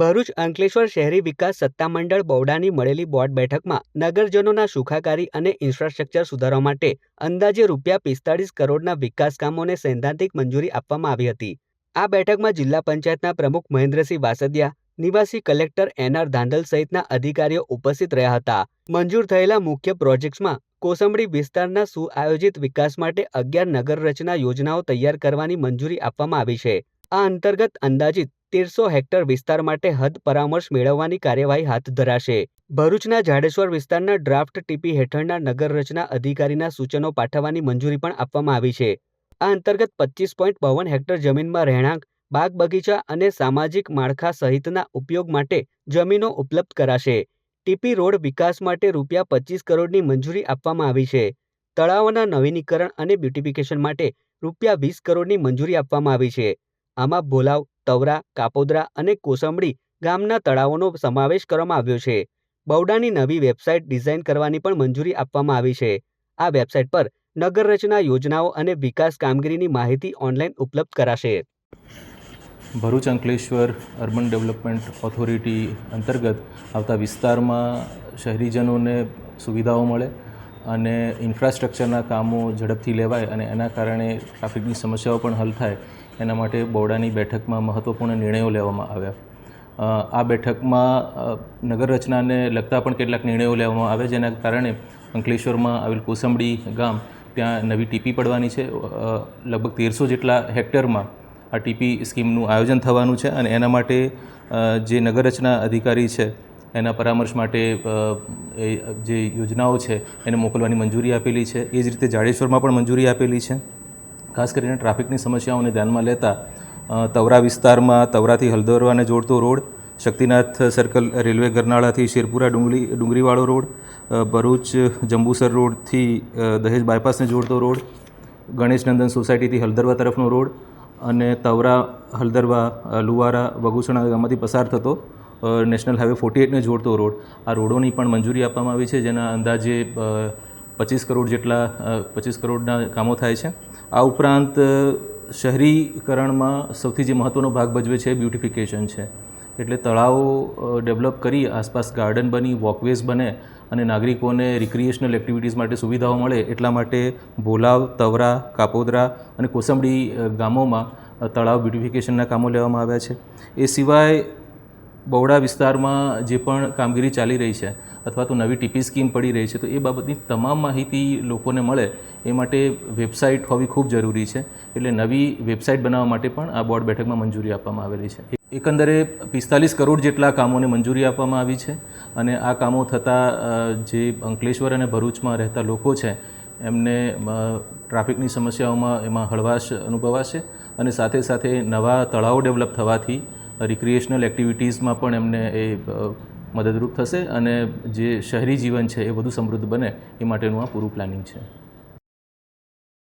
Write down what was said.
ભરૂચ અંકલેશ્વર શહેરી વિકાસ સત્તામંડળ બૌડાની મળેલી બોર્ડ બેઠકમાં નગરજનોના સુખાકારી અને ઇન્ફ્રાસ્ટ્રક્ચર સુધારવા માટે અંદાજે રૂપિયા પિસ્તાળીસ કરોડના વિકાસ કામોને સૈદ્ધાંતિક મંજૂરી આપવામાં આવી હતી. આ બેઠકમાં જિલ્લા પંચાયતના પ્રમુખ મહેન્દ્રસિંહ વાસદિયા, નિવાસી કલેક્ટર એનઆર ધાંધલ સહિતના અધિકારીઓ ઉપસ્થિત રહ્યા હતા. મંજૂર થયેલા મુખ્ય પ્રોજેક્ટ્સમાં કોસંબડી વિસ્તારના સુઆયોજિત વિકાસ માટે અગિયાર નગર રચના યોજનાઓ તૈયાર કરવાની મંજૂરી આપવામાં આવી છે. આ અંતર્ગત અંદાજિત તેરસો હેક્ટર વિસ્તાર માટે હદ પરામર્શ મેળવવાની કાર્યવાહી હાથ ધરાશે. ભરૂચના જાડેશ્વર વિસ્તારના ડ્રાફ્ટ ટીપી હેઠળના નગર રચના અધિકારીના સૂચનો પાઠવવાની મંજૂરી પણ આપવામાં આવી છે. આ અંતર્ગત પચીસ પોઈન્ટ બાવન હેક્ટર જમીનમાં રહેણાંક બાગ બગીચા અને સામાજિક માળખા સહિતના ઉપયોગ માટે જમીનો ઉપલબ્ધ કરાશે. ટીપી રોડ વિકાસ માટે રૂપિયા પચીસ કરોડની મંજૂરી આપવામાં આવી છે. તળાવોના નવીનીકરણ અને બ્યુટિફિકેશન માટે રૂપિયા વીસ કરોડની મંજૂરી આપવામાં આવી છે. આમાં ભોલાવ, તવરા, કાપોદ્રા અને કોસંબડી ગામના તળાવોનો સમાવેશ કરવામાં આવ્યો છે. બવડાની નવી વેબસાઇટ ડિઝાઇન કરવાની પણ મંજૂરી આપવામાં આવી છે. આ વેબસાઇટ પર નગર રચના યોજનાઓ અને વિકાસ કામગીરીની માહિતી ઓનલાઈન ઉપલબ્ધ કરાશે. Bharuch Ankleshwar urban development authority અંતર્ગત આવતા વિસ્તારમાં શહેરીજનોને સુવિધાઓ મળે અને ઇન્ફ્રાસ્ટ્રક્ચરના કામો ઝડપથી લેવાય અને એના કારણે ટ્રાફિકની સમસ્યાઓ પણ હલ થાય. એના માટે બોર્ડાની બેઠકમાં મહત્ત્વપૂર્ણ નિર્ણયો લેવામાં આવ્યા. આ બેઠકમાં નગર રચનાને લગતા પણ કેટલાક નિર્ણયો લેવામાં આવે, જેના કારણે અંકલેશ્વરમાં આવેલ કોસંબડી ગામ ત્યાં નવી ટીપી પડવાની છે. લગભગ તેરસો જેટલા હેક્ટરમાં આ ટીપી સ્કીમનું આયોજન થવાનું છે અને એના માટે જે નગર રચના અધિકારી છે, એના પરામર્શ માટે જે યોજનાઓ છે, એને મોકલવાની મંજૂરી આપેલી છે. એ જ રીતે જાડેશ્વરમાં પણ મંજૂરી આપેલી છે. ખાસ કરીને ટ્રાફિકની સમસ્યાઓને ધ્યાનમાં લેતા તવરા વિસ્તારમાં તવરાથી હલદરવાને જોડતો રોડ, શક્તિનાથ સર્કલ રેલવે ગરનાળાથી શેરપુરા ડુંગળી ડુંગરીવાળો રોડ ભરૂચ જંબુસર રોડથી દહેજ બાયપાસને જોડતો રોડ ગણેશનંદન સોસાયટીથી હલદરવા તરફનો રોડ અને તવરા, હલદરવા લુવારા, વગુસણા ગામમાંથી પસાર થતો નેશનલ હાઈવે ફોર્ટી એટને જોડતો રોડ. આ રોડોની પણ મંજૂરી આપવામાં આવી છે, જેના અંદાજે પચીસ કરોડ જેટલા પચીસ કરોડના કામો થાય છે. આ ઉપરાંત શહેરીકરણમાં સૌથી જે મહત્ત્વનો ભાગ ભજવે છે બ્યુટિફિકેશન છે. એટલે તળાવો ડેવલપ કરી આસપાસ ગાર્ડન બની, વોકવેઝ બને અને નાગરિકોને રિક્રિએશનલ એક્ટિવિટીઝ માટે સુવિધાઓ મળે એટલા માટે ભોલાવ, તવરા, કાપોદરા અને કોસંબડી ગામોમાં તળાવ બ્યુટિફિકેશનના કામો લેવામાં આવ્યા છે. એ સિવાય બહોળા વિસ્તારમાં જે પણ કામગીરી ચાલી રહી છે અથવા તો નવી ટીપી સ્કીમ પડી રહી છે, તો એ બાબતની તમામ માહિતી લોકોને મળે એ માટે વેબસાઇટ હોવી ખૂબ જરૂરી છે. એટલે નવી વેબસાઇટ બનાવવા માટે પણ આ બોર્ડ બેઠકમાં મંજૂરી આપવામાં આવેલી છે. એકંદરે પિસ્તાલીસ કરોડ જેટલા કામોને મંજૂરી આપવામાં આવી છે અને આ કામો થતાં જે અંકલેશ્વર અને ભરૂચમાં રહેતા લોકો છે, એમને ટ્રાફિકની સમસ્યાઓમાં એમાં હળવાશ અનુભવાશે અને સાથે સાથે નવા તળાવો ડેવલપ થવાથી રિક્રિએશનલ એક્ટિવિટીઝમાં પણ એમને એ મદદરૂપ થશે અને જે શહેરી જીવન છે એ વધુ સમૃદ્ધ બને એ માટેનું આ પૂરું પ્લાનિંગ છે.